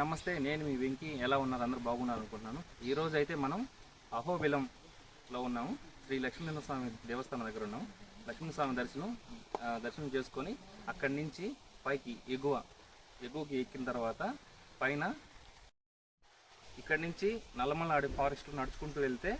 నమస్తే నేను మీ వెంకీ. ఎలా ఉన్నారు? అందరూ బాగున్నారు అనుకుంటున్నాను. ఈరోజు అయితే మనం అహోబిలంలో ఉన్నాము. శ్రీ లక్ష్మీనరస్వామి దేవస్థానం దగ్గర ఉన్నాము. లక్ష్మీస్వామి దర్శనం దర్శనం చేసుకొని అక్కడి నుంచి పైకి ఎగువ ఎగువకి ఎక్కిన తర్వాత పైన ఇక్కడి నుంచి నల్లమల్లాడి ఫారెస్ట్ నడుచుకుంటూ వెళ్తే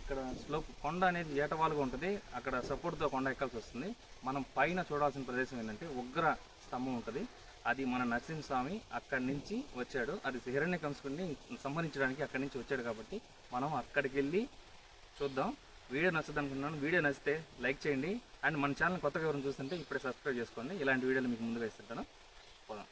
ఇక్కడ స్లోప్ కొండ అనేది ఏటవాలుగా ఉంటుంది. అక్కడ సపోర్ట్తో కొండ ఎక్కాల్సి వస్తుంది. మనం పైన చూడాల్సిన ప్రదేశం ఏంటంటే ఉగ్ర స్తంభం ఉంటుంది. అది మన నరసింహస్వామి అక్కడి నుంచి వచ్చాడు. అది హిరణ్య కంసుకుని సంహరించడానికి అక్కడి నుంచి వచ్చాడు కాబట్టి మనం అక్కడికి వెళ్ళి చూద్దాం. వీడియో నచ్చదు అనుకుంటున్నాను. వీడియో నచ్చితే లైక్ చేయండి. అండ్ మన ఛానల్ కొత్తగా ఎవరైనా చూస్తుంటే ఇప్పుడే సబ్స్క్రైబ్ చేసుకోండి. ఇలాంటి వీడియోలు మీకు ముందుగా ఇస్తుంటాను. పోదాం.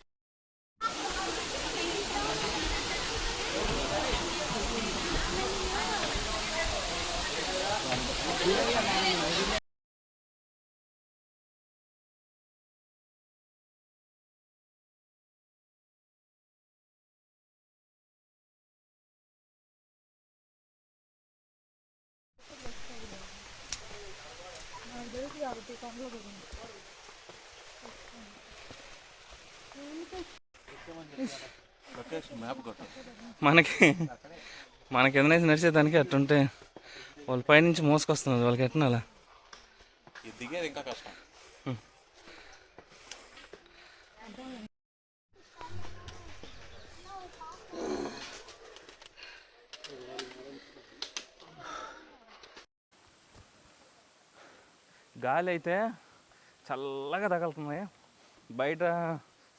మనకి మనకి ఏదైనా నడిచేదానికి అట్టుంటే వాళ్ళ పైనుంచి మోసుకొస్తున్నారు వాళ్ళకి ఎట్టిన దిగేది ఇంకా కష్టం. గాలి అయితే చల్లగా తగులుతుంది. బయట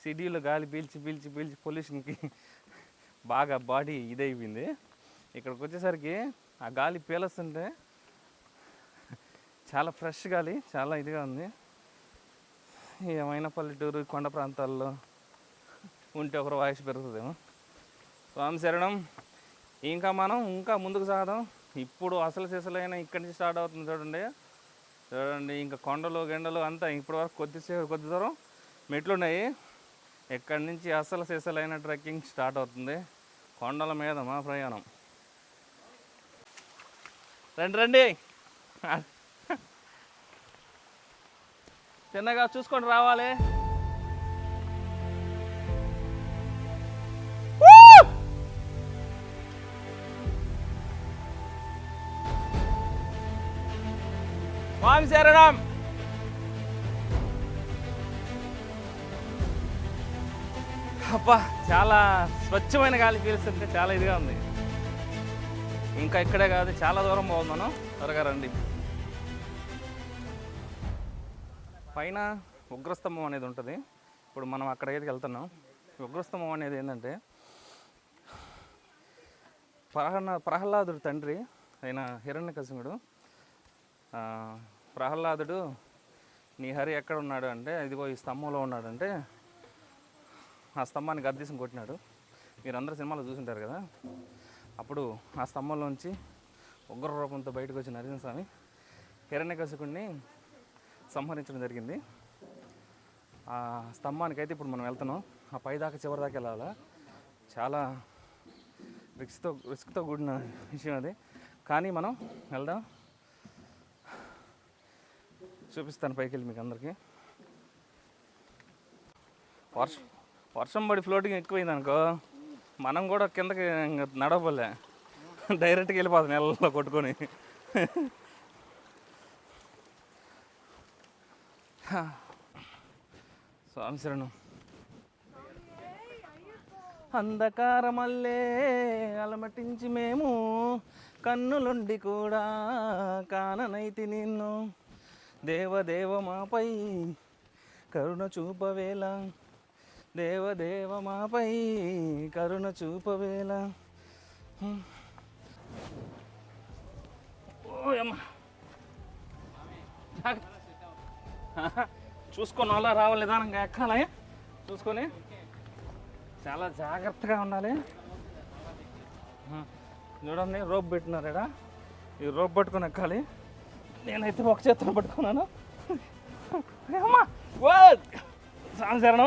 సిటీలో గాలి పీల్చి పీల్చి పీల్చి పొల్యూషన్కి బాగా బాడీ ఇదైపోయింది. ఇక్కడికి వచ్చేసరికి ఆ గాలి పీలుస్తుంటే చాలా ఫ్రెష్ గాలి చాలా ఇదిగా ఉంది. ఏమైనా పల్లెటూరు కొండ ప్రాంతాల్లో ఉంటే ఒకరు వాయిస్ పెరుగుతుందేమో. స్వామి శరణం ఇంకా మనం ఇంకా ముందుకు సాగదాం. ఇప్పుడు అసలు సిసలైన ఇక్కడి నుంచి స్టార్ట్ అవుతుంది చూడండి. చూడండి ఇంకా కొండలు గెండలు అంతా ఇప్పటి వరకు కొద్దిసేపు కొద్ది దూరం మెట్లు ఉన్నాయి ఇక్కడి నుంచి అసలు సిసలైన ట్రెక్కింగ్ స్టార్ట్ అవుతుంది. కొండల మీద మా ప్రయాణం. రండి రండి. చిన్నగా చూసుకొని రావాలి. స్వామి శరణం. అబ్బా చాలా స్వచ్ఛమైన గాలి పీలుస్తుంటే చాలా ఇదిగా ఉంది. ఇంకా ఇక్కడే కాదు చాలా దూరం పోతున్నాను మనం. త్వరగా రండి. పైన ఉగ్రస్తంభం అనేది ఉంటుంది. ఇప్పుడు మనం అక్కడికి వెళ్తున్నాం? ఉగ్రస్తంభం అనేది ఏంటంటే ప్రహ్లా ప్రహ్లాదుడు తండ్రి అయిన హిరణ్యకశిపుడు ప్రహ్లాదుడు నీ హరి ఎక్కడ ఉన్నాడు? అంటే ఇదిగో ఈ స్తంభంలో ఉన్నాడంటే ఆ స్తంభాన్ని గద్దీసం కొట్టినాడు. మీరందరూ సినిమాలో చూసుంటారు కదా? అప్పుడు ఆ స్తంభంలోంచి ఉగ్ర రూపంతో బయటకు వచ్చిన నరసింహస్వామి హిరణ్యకశకుడిని సంహరించడం జరిగింది. ఆ స్తంభానికి అయితే ఇప్పుడు మనం వెళ్తున్నాం. ఆ పై దాకా చివరి దాకా వెళ్ళాలా? చాలా రిస్క్తో రిస్క్తో కూడిన విషయం అది. కానీ మనం వెళ్దాం. చూపిస్తాను పైకి వెళ్ళి మీకు అందరికీ. వర్షం వర్షం పడి ఫ్లోటింగ్ ఎక్కువైంది అనుకో మనం కూడా కిందకి నడవలే. డైరెక్ట్గా వెళ్ళిపోతాం నెలలో కొట్టుకొని. స్వామి శరణం. అంధకారమల్లే అలమటించి మేము కన్నులుండి కూడా కాననైతి నిన్ను. దేవదేవ మాపై కరుణ చూపవేళ. దేవదేవ మాపై కరుణ చూపవేళ. ఓ చూసుకొని అలా రావాలి నిదానంగా ఎక్కాలి. చూసుకొని చాలా జాగ్రత్తగా ఉండాలి. చూడండి రోప్ పెట్టినారు ఇక్కడ ఈ రోప్ పట్టుకొని ఎక్కాలి. నేనైతే ఒక చేతిలో పట్టుకున్నాను. అమ్మా ఓ సంవత్సరం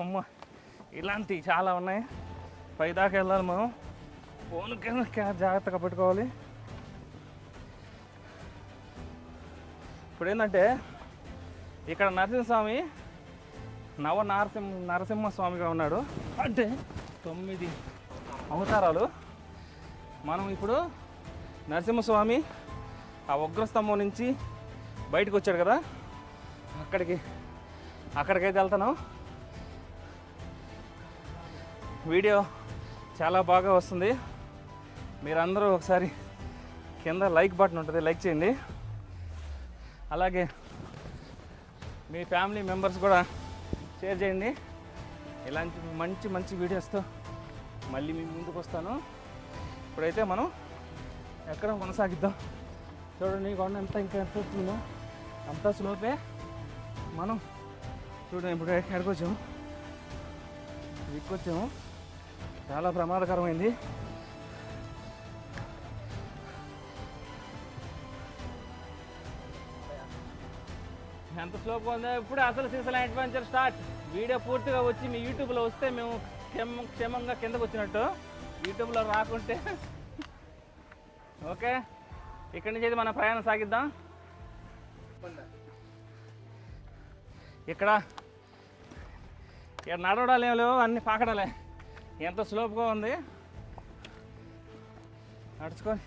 అమ్మ ఇలాంటివి చాలా ఉన్నాయి. పై దాకా వెళ్ళాలి మనం. ఫోన్ జాగ్రత్తగా పెట్టుకోవాలి. ఇప్పుడు ఏంటంటే ఇక్కడ నరసింహస్వామి నవ నరసింహ నరసింహ స్వామిగా ఉన్నాడు. అంటే? తొమ్మిది అవతారాలు. మనం ఇప్పుడు నరసింహస్వామి ఆ ఉగ్రస్తంభం నుంచి బయటకు వచ్చాడు కదా? అక్కడికి అక్కడికైతే వెళ్తాను వీడియో చాలా బాగా వస్తుంది. మీరందరూ ఒకసారి కింద లైక్ బటన్ ఉంటుంది లైక్ చేయండి. అలాగే మీ ఫ్యామిలీ మెంబర్స్ కూడా షేర్ చేయండి. ఇలాంటి మంచి మంచి వీడియోస్తో మళ్ళీ మీ ముందుకు వస్తాను. ఇప్పుడైతే మనం ఎక్కడ కొనసాగిద్దాం? చూడండి కొండ ఎంత ఇంకా ఎంత వస్తుందో. అంతా స్లోపే మనం చూడండి ఇప్పుడు ఎక్కడికి వచ్చాము వచ్చాము చాలా ప్రమాదకరమైంది. ఎంత స్లోప్ ఉందో ఇప్పుడు అసలు సీసల అడ్వెంచర్ స్టార్ట్ వీడియో పూర్తిగా వచ్చి మీ యూట్యూబ్లో వస్తే మేము క్షేమ క్షేమంగా కిందకు వచ్చినట్టు. యూట్యూబ్లో రాకుంటే ఓకే? ఇక్కడి నుంచి అయితే మన ప్రయాణం సాగిద్దాం. ఇక్కడ ఇక్కడ నడవడాలు ఏం లేవు అన్ని పాకడాలే. ఎంత స్లోప్గా ఉంది. నడుచుకొని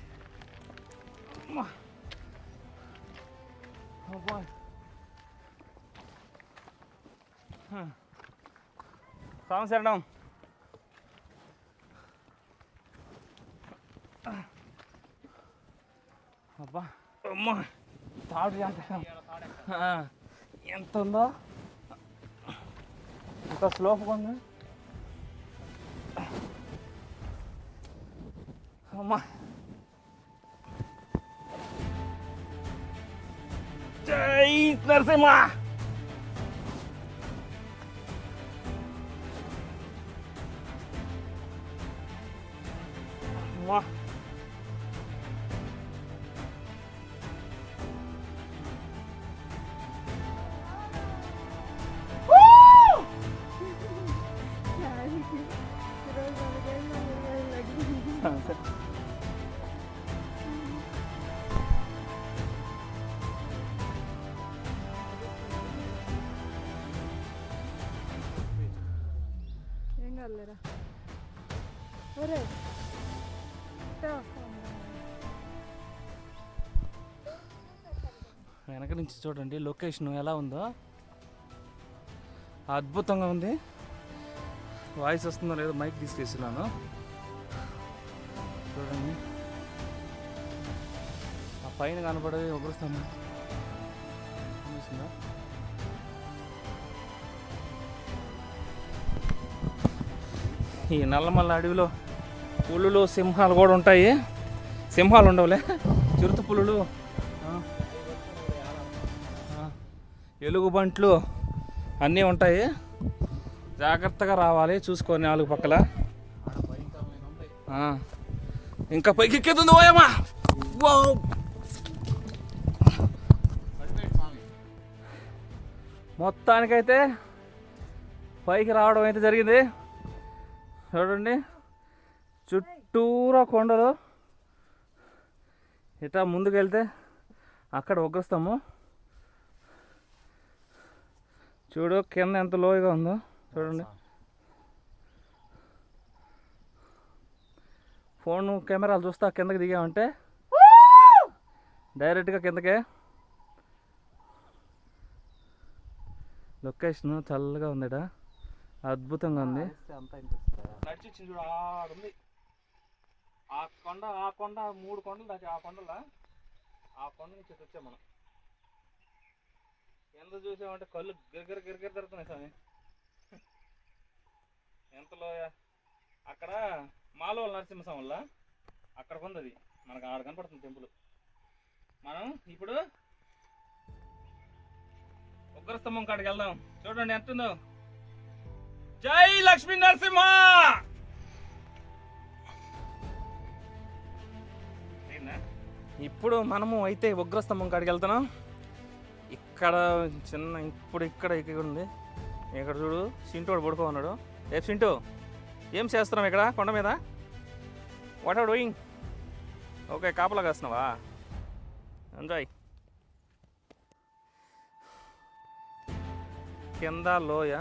అమ్మా. అబ్బా. సాంగ్ శరణం అబ్బా అమ్మా తాడు ఎంత ఆ, ఎంత ఉందో ఎంత స్లోప్గా ఉంది అమ్మా జై నరసింహ అమ్మా వెనక నుంచి చూడండి లొకేషన్ ఎలా ఉందో. అద్భుతంగా ఉంది. వాయిస్ వస్తుందో లేదో మైక్ తీసుకేసినాను చూడండి. ఆ పైన కనపడేది ఒకరుస్తాను కనిపిస్తుందా ఈ నల్లమల్ల అడవిలో పులులు సింహాలు కూడా ఉంటాయి. సింహాలు ఉండవులే. చిరుత పులులు ఎలుగుబంట్లు అన్నీ ఉంటాయి. జాగ్రత్తగా రావాలి చూసుకొని నాలుగు పక్కల. ఇంకా పైకి ఎక్కేతుంది ఓయమ్మా. మొత్తానికైతే పైకి రావడం అయితే జరిగింది. చూడండి. చుట్టూరా కొండలు. ఇట్లా ముందుకు వెళ్తే అక్కడ ఒగ్గొస్తాము చూడు కింద ఎంత లోయగా ఉందో చూడండి. ఫోన్ కెమెరాలు చూస్తా కిందకి దిగామంటే. డైరెక్ట్గా కిందకే. లొకేషన్ చల్లగా ఉందిట అద్భుతంగా ఉంది. నడిచి వచ్చింది చూడు ఆడుంది ఆ కొండ ఆ కొండ మూడు కొండలు దాకా ఆ కొండల. ఆ కొండ నుంచి వచ్చాం మనం. ఎంత చూసామంటే కళ్ళు గిరగిర గిరగిర తిరుగుతున్నాయి స్వామి. ఎంతలో అక్కడ మాలవల నరసింహస్వామి వల్ల అక్కడ ఉంది అది మనకు ఆడ కనపడుతుంది టెంపుల్. మనం ఇప్పుడు ఉగ్రస్తంభం కాడికి వెళ్దాం. చూడండి ఎంత ఉందో జై లక్ష్మీ నరసింహ! ఇప్పుడు మనము అయితే ఉగ్రస్తంభం కాడికి వెళ్తున్నాం. ఇక్కడ చిన్న ఇప్పుడు ఇక్కడ ఇక్కడ ఉంది. ఇక్కడ చూడు సింటోడు పడుకో ఉన్నాడు. ఏ సింటో ఏం చేస్తున్నాం ఇక్కడ? కొండ మీద? వాట్ ఆర్ డూయింగ్ ఓకే కాపలా కాస్తున్నావా? ఎంజాయ్ కింద లోయ.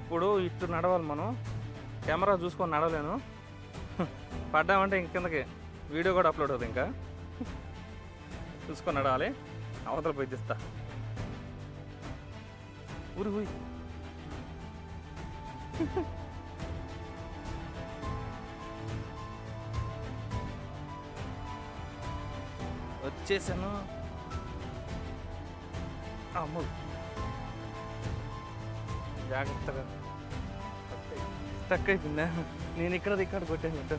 ఇప్పుడు ఇటు నడవాలి మనం. కెమెరా చూసుకొని నడవలేను. పడ్డామంటే ఇంక కిందకి వీడియో కూడా అప్లోడ్ అవుతుంది ఇంకా. చూసుకొని నడవాలి. అవతల పోయి తీస్తా. ఊరి ఊరి వచ్చేసాను. అమ్ము. జాగ్రత్తగా. స్టక్ అయిపోయిందా నేను ఇక్కడ ఇక్కడ కొట్టాను ఇటు.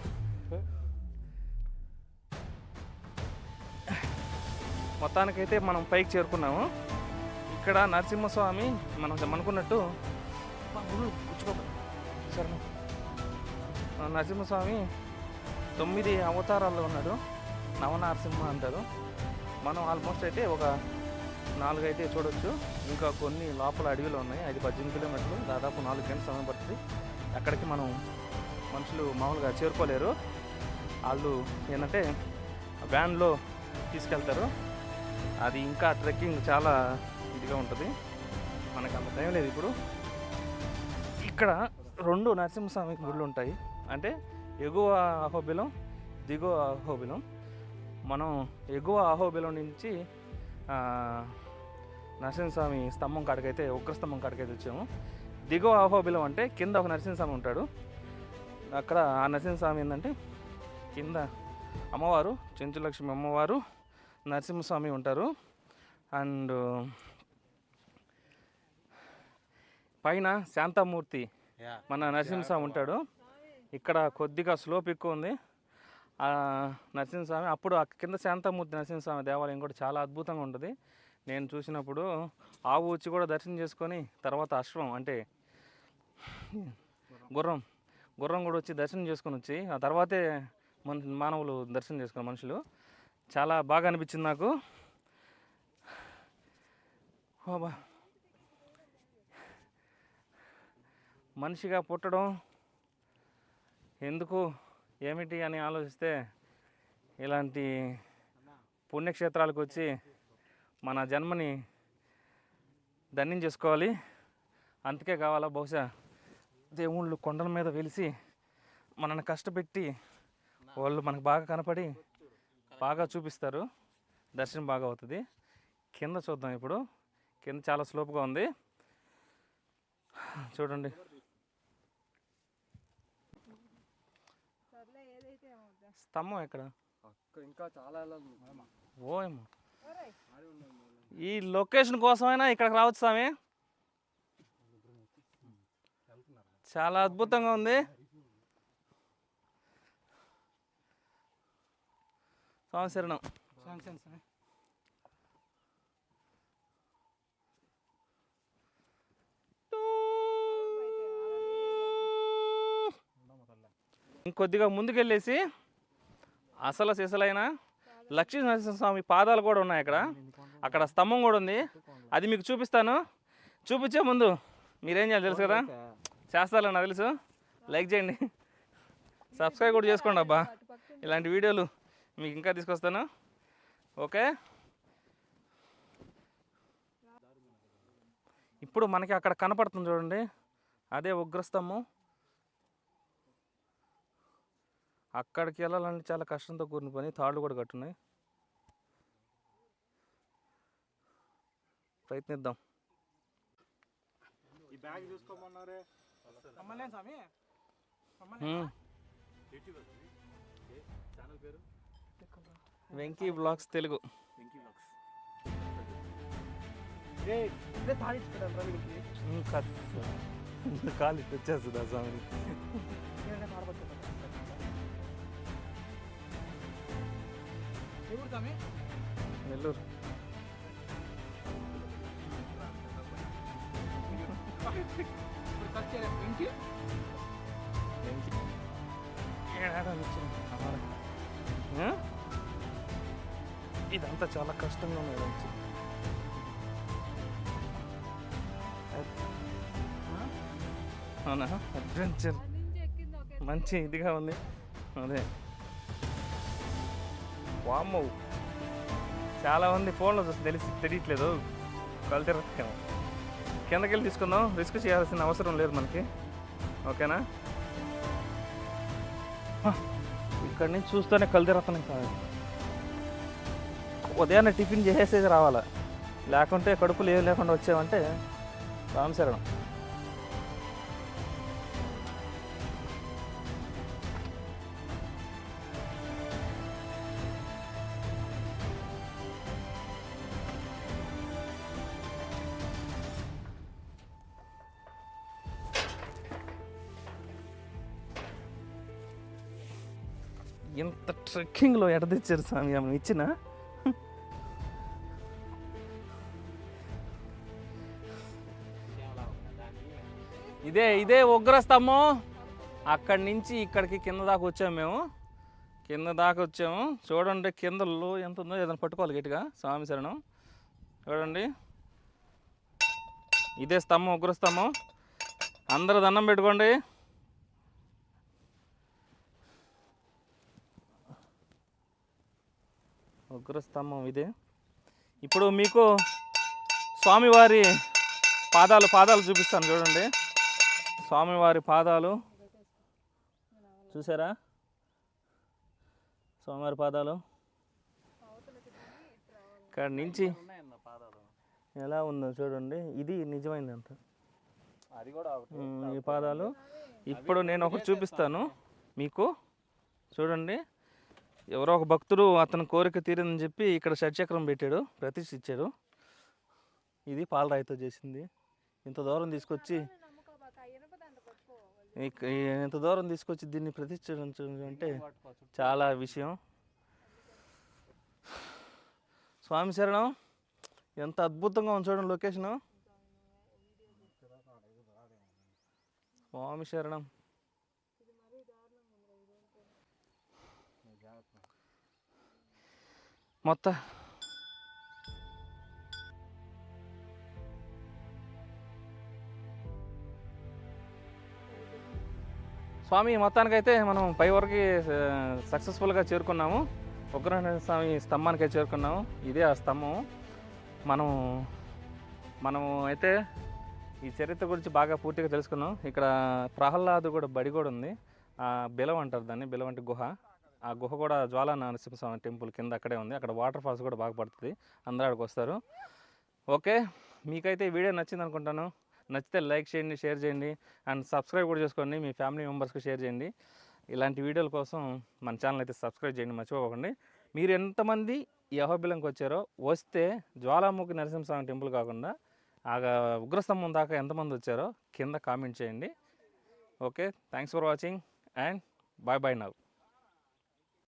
మొత్తానికైతే మనం పైకి చేరుకున్నాము. ఇక్కడ నరసింహస్వామి మనం అనుకున్నట్టు సరే గురు, నరసింహస్వామి తొమ్మిది అవతారాల్లో ఉన్నాడు. నవనరసింహ అంటారు. మనం ఆల్మోస్ట్ అయితే ఒక నాలుగు అయితే చూడొచ్చు. ఇంకా కొన్ని లోపల అడవిలో ఉన్నాయి. అది పద్దెనిమిది కిలోమీటర్లు దాదాపు నాలుగు గంటల సమయం పడుతుంది. అక్కడికి మనం మనుషులు మామూలుగా చేరుకోలేరు. వాళ్ళు ఏంటంటే వ్యాన్లో తీసుకెళ్తారు. అది ఇంకా ట్రెక్కింగ్ చాలా ఇదిగా ఉంటుంది. మనకు అంత టైం లేదు ఇప్పుడు. ఇక్కడ రెండు నరసింహస్వామి గుళ్ళు ఉంటాయి. అంటే ఎగువ అహోబిలం దిగువ అహోబిలం. మనం ఎగువ అహోబిలం నుంచి నరసింహస్వామి స్తంభం కాడికైతే ఉగ్రస్తంభం కాడికైతే వచ్చాము. దిగువ అహోబిలం అంటే కింద ఒక నరసింహస్వామి ఉంటాడు. అక్కడ ఆ నరసింహస్వామి ఏంటంటే కింద అమ్మవారు చెంచులక్ష్మి అమ్మవారు నరసింహస్వామి ఉంటారు. అండ్ పైన శాంతామూర్తి మన నరసింహస్వామి ఉంటాడు. ఇక్కడ కొద్దిగా స్లోప్ ఎక్కువ ఉంది. ఆ నరసింహస్వామి అప్పుడు ఆ కింద శాంతమూర్తి నరసింహస్వామి దేవాలయం కూడా చాలా అద్భుతంగా ఉంటుంది. నేను చూసినప్పుడు ఆవు వచ్చి కూడా దర్శనం చేసుకొని తర్వాత అశ్వం అంటే గుర్రం గుర్రం కూడా వచ్చి దర్శనం చేసుకొని వచ్చి ఆ తర్వాతే మన మానవులు దర్శనం చేసుకున్న మనుషులు. చాలా బాగా అనిపించింది నాకు. ఓబా మనిషిగా పుట్టడం ఎందుకు ఏమిటి అని ఆలోచిస్తే ఇలాంటి పుణ్యక్షేత్రాలకు వచ్చి మన జన్మని ధన్యం చేసుకోవాలి. అందుకే కావాలా బహుశా దేవుళ్ళు కొండల మీద వెలిసి మనల్ని కష్టపెట్టి వాళ్ళు మనకు బాగా కనపడి బాగా చూపిస్తారు. దర్శనం బాగా అవుతుంది. కింద చూద్దాం ఇప్పుడు. కింద చాలా స్లోప్గా ఉంది. చూడండి. స్తంభం ఎక్కడ? ఇంకా చాలా ఓయమ్మ. ఈ లొకేషన్ కోసమైనా ఇక్కడికి రావచ్చు స్వామి చాలా అద్భుతంగా ఉంది. స్వామి శరణం. ఇంకొద్దిగా ముందుకెళ్ళేసి అసలు సిసలైన లక్ష్మీ నరసింహస్వామి పాదాలు కూడా ఉన్నాయి అక్కడ. అక్కడ స్తంభం కూడా ఉంది. అది మీకు చూపిస్తాను. చూపించే ముందు మీరేం చేయాలి తెలుసు కదా? చేస్తారా నాకు తెలుసు. లైక్ చేయండి. సబ్స్క్రైబ్ కూడా చేసుకోండి అబ్బా. ఇలాంటి వీడియోలు మీకు ఇంకా తీసుకొస్తాను. ఓకే? ఇప్పుడు మనకి అక్కడ కనపడుతుంది చూడండి. అదే ఉగ్రస్తంభం. అక్కడికి వెళ్ళాలంటే చాలా కష్టంతో కూడిన పని. తాళ్ళు కూడా కట్టున్నాయి. ప్రయత్నిద్దాం. ఈ బ్యాగ్ చూసుకోమన్నారే స్వామి. హ్మ్. వెంకీ బ్లాగ్స్ తెలుగు. హ్మ్, కాదు. కాలు ఇట్టు వచ్చేస్తుంది స్వామి? నెల్లూరు? ఇదంతా చాలా కష్టంగా ఉంది వెంకీ. అవునా? అడ్వెంచర్ మంచి ఇదిగా ఉంది. అదే. వామ్మో. చాలా మంది ఫోన్లో చూసి తెలిసి తెలియట్లేదు. కళ్ళు తిరుగుతాము కిందకెళ్ళి తీసుకుందాం. రిస్క్ చేయాల్సిన అవసరం లేదు మనకి. ఓకేనా? ఇక్కడ ఇక్కడి నుంచి చూస్తూనే కళ్ళు తిరుగుతున్నాయి కాదు ఉదయాన్నే టిఫిన్ చేసేది రావాలా. లేకుంటే కడుపులు ఏం లేకుండా వచ్చామంటే రామశరణం ట్రెక్కింగ్లో ఎడదిచ్చారు స్వామి? ఆమె ఇచ్చిన? ఇదే ఇదే ఉగ్రస్తంభం. అక్కడి నుంచి ఇక్కడికి కింద దాకా వచ్చాము మేము. కింద దాకా వచ్చాము. చూడండి కిందలో ఎంత ఉందో ఏదైనా పట్టుకోవాలి గట్టిగా. స్వామి శరణం. చూడండి. ఇదే స్తంభం ఉగ్రస్తంభం. అందరూ దండం పెట్టుకోండి. ఉగ్రస్తంభం ఇదే. ఇప్పుడు మీకు స్వామివారి పాదాలు పాదాలు చూపిస్తాను చూడండి. స్వామివారి పాదాలు. చూసారా? స్వామివారి పాదాలు. ఇక్కడ నుంచి ఎలా ఉందో చూడండి. ఇది నిజమైంది అంత అది కూడా ఉమ్, ఈ పాదాలు. ఇప్పుడు నేను ఒకటి చూపిస్తాను. మీకు చూడండి. ఎవరో ఒక భక్తుడు అతని కోరిక తీరిందని చెప్పి ఇక్కడ షట్చక్రం పెట్టాడు ప్రతిష్ఠ ఇచ్చాడు ఇది పాలరాయితో చేసింది. ఇంత దూరం తీసుకొచ్చి ఇంత దూరం తీసుకొచ్చి దీన్ని ప్రతిష్ఠించడం అంటే చాలా విషయం. స్వామి శరణం ఎంత అద్భుతంగా ఉంచడం లొకేషను. స్వామి శరణం. మొత్తం. స్వామి మొత్తానికైతే మనం పై వరకు సక్సెస్ఫుల్గా చేరుకున్నాము. ఉగ్రహణ స్వామి స్తంభానికి చేరుకున్నాము. ఇదే ఆ స్తంభం. మనం మనము అయితే ఈ చరిత్ర గురించి బాగా పూర్తిగా తెలుసుకున్నాం. ఇక్కడ ప్రహ్లాదు కూడా బడి కూడా ఉంది. ఆ బిలం అంటారు దాన్ని బిలం అంటే గుహ. ఆ గుహ కూడా జ్వాలా నరసింహస్వామి టెంపుల్ కింద అక్కడే ఉంది. అక్కడ వాటర్ ఫాల్స్ కూడా బాగా పడుతుంది. అందరూ అక్కడికి వస్తారు. ఓకే మీకైతే ఈ వీడియో నచ్చింది అనుకుంటాను. నచ్చితే లైక్ చేయండి షేర్ చేయండి. అండ్ సబ్స్క్రైబ్ కూడా చేసుకోండి. మీ ఫ్యామిలీ మెంబర్స్కి షేర్ చేయండి. ఇలాంటి వీడియోల కోసం మన ఛానల్ అయితే సబ్స్క్రైబ్ చేయండి మర్చిపోకండి. మీరు ఎంతమంది యహోబిలంకి వచ్చారో వస్తే జ్వాలాముఖి నరసింహస్వామి టెంపుల్ కాకుండా ఆ ఉగ్రస్తంభం దాకా ఎంతమంది వచ్చారో కింద కామెంట్ చేయండి. Okay thanks for watching and bye bye now.